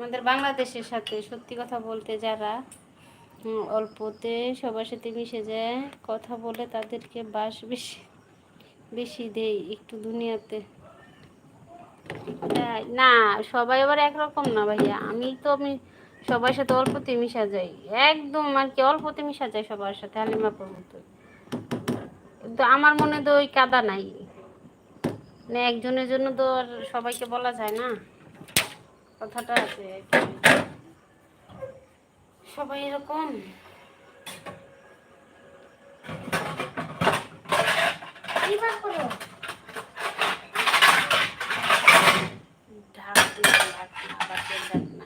আমাদের বাংলাদেশের সাথে সত্যি কথা বলতে যারা অল্পতে সবার সাথে মিশে যায়, কথা বলে তাদেরকে বাস বেশি বেশি দেই একটু দুনিয়াতে। না, সবাই আবার একরকম না ভাইয়া। আমি তো আমি সবার সাথে অল্পতে মিশা যাই। একদম আর কি অল্পতে মিশা যায় সবার সাথে হালিমা মতো কিন্তু আমার মনে তো ওই কাদা নাই। মানে একজনের জন্য তো আর সবাইকে বলা যায় না। কথাটা আছে সবাই এরকম? কি বার করো ঢাক দিয়ে ঢাক না, বাতের ঢাক না।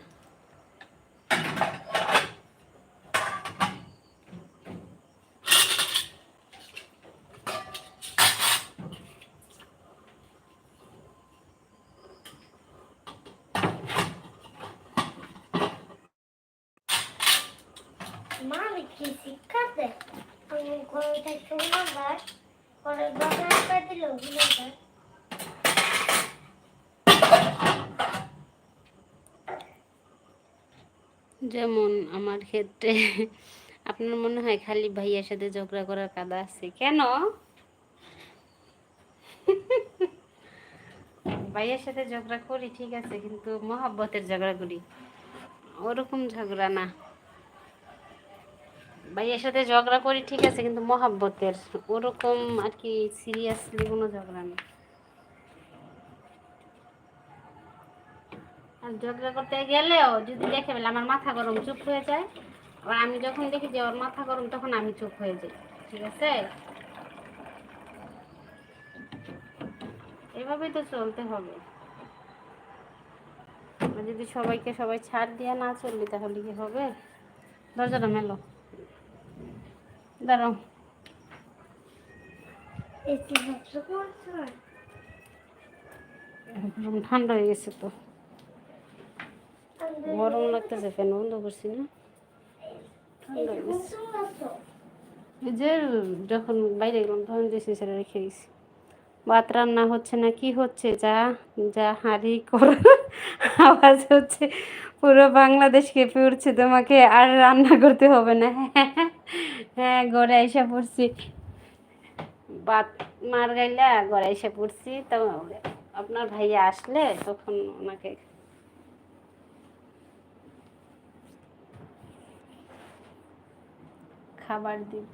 ঘরে। থাকতে পরে যেমন আমার ক্ষেত্রে, আপনার মনে হয় খালি ভাইয়ার সাথে ঝগড়া করার কাদা আছে? কেন? ভাইয়ের সাথে ঝগড়া করি, ঠিক আছে, কিন্তু মহাব্বতের ঝগড়া করি। ওরকম ঝগড়া না। ভাইয়ের সাথে ঝগড়া করি, ঠিক আছে, কিন্তু মহাব্বতের। ওরকম আর কি সিরিয়াসলি কোনো ঝগড়া নেই। আর ঝগড়া করতে গেলেও যদি দেখে ফেলে আমার মাথা গরম, চুপ হয়ে যায়। আর আমি যখন দেখি যে ওর মাথা গরম, তখন আমি চুপ হয়ে যাই, ঠিক আছে? এভাবেই তো চলতে হবে। যদি সবাইকে সবাই ছাড় দিয়ে না চললি তাহলে কি হবে? দরজাটা মেলো। দাঁড়াও। ঠান্ডা হয়ে গেছে তো। গরম লাগতেছে ফ্যান বন্ধ করছি না। ঠান্ডা হয়ে গেছে। যে যখন বাইরে গেলাম তখন যে সেটা রেখে গেছি। ভাত রান্না হচ্ছে না কি হচ্ছে? যা যা হাঁড়ি কর। আওয়াজ হচ্ছে পুরো বাংলাদেশ কেঁপে উঠছে তোমাকে আর রান্না করতে হবে না। হ্যাঁ ঘরে এসে পড়ছি। বাত মার গাইলা, ঘরে এসে পড়ছি। তো আপনার ভাইয়া আসলে তখন ওনাকে খাবার দিব।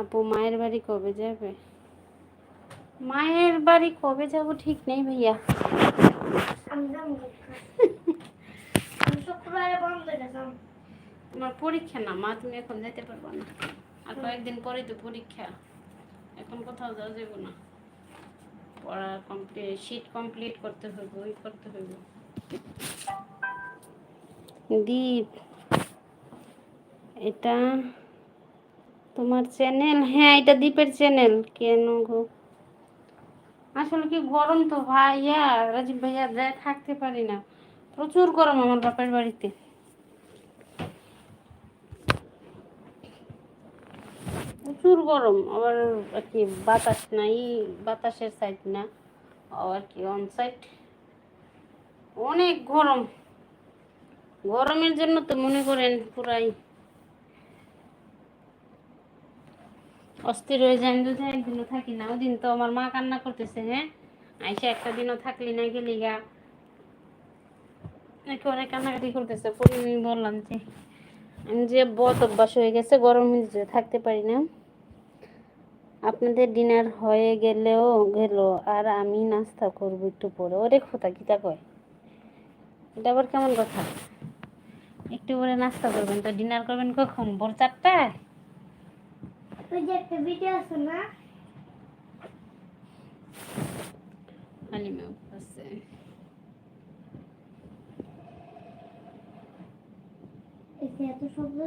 আপু মায়ের বাড়ি কবে যাবে? মায়ের বাড়ি কবে যাব ঠিক নেই ভাইয়া। আমার পরীক্ষা না মা তুমি এখন যেতে পারবে না। আর কয়েকদিন পরে তো পরীক্ষা। এখন কোথাও যাওয়া যাবে না। পড়া কমপ্লিট শিট কমপ্লিট করতে হইব ওই করতে হইব। দীপ এটা তোমার চ্যানেল? হ্যাঁ এটা দীপের চ্যানেল। কেন গো? আসলে কি গরম তো ভাইয়া? রাজীব ভাইয়া যায় থাকতে পারি না। প্রচুর গরম আমার বাপের বাড়িতে। প্রচুর গরম। আবার আর কি, বাতাস নাই, বাতাসের সাইড না। আর কি অন সাইড অনেক গরম। গরমের জন্য তো মনে করেন পুরাই অস্থির হয়ে আমি যদি একদিনও থাকি না, ওদিন তো আমার মা কান্না করতেছে হ্যাঁ? আইসা একটা দিনও থাকলি না, গেলি গা। একেবারে কান্নাকাটি করতেছে, পরে আমি বললাম যে, আমি যে বত অভ্যাস হয়ে গেছে, গরম হয়ে থাকতে পারি না। আপনাদের ডিনার হয়ে গেলেও গেল, আর আমি নাস্তা করব একটু পরে। ওরে খোতা কিতা কয়? এটা আবার কেমন কথা? একটু পরে নাস্তা করবেন তো, ডিনার করবেন কখন? ভোর চারটায়? ওই যে একটা ভিডিও আছে না হালিমা আছে এতে শব্দ?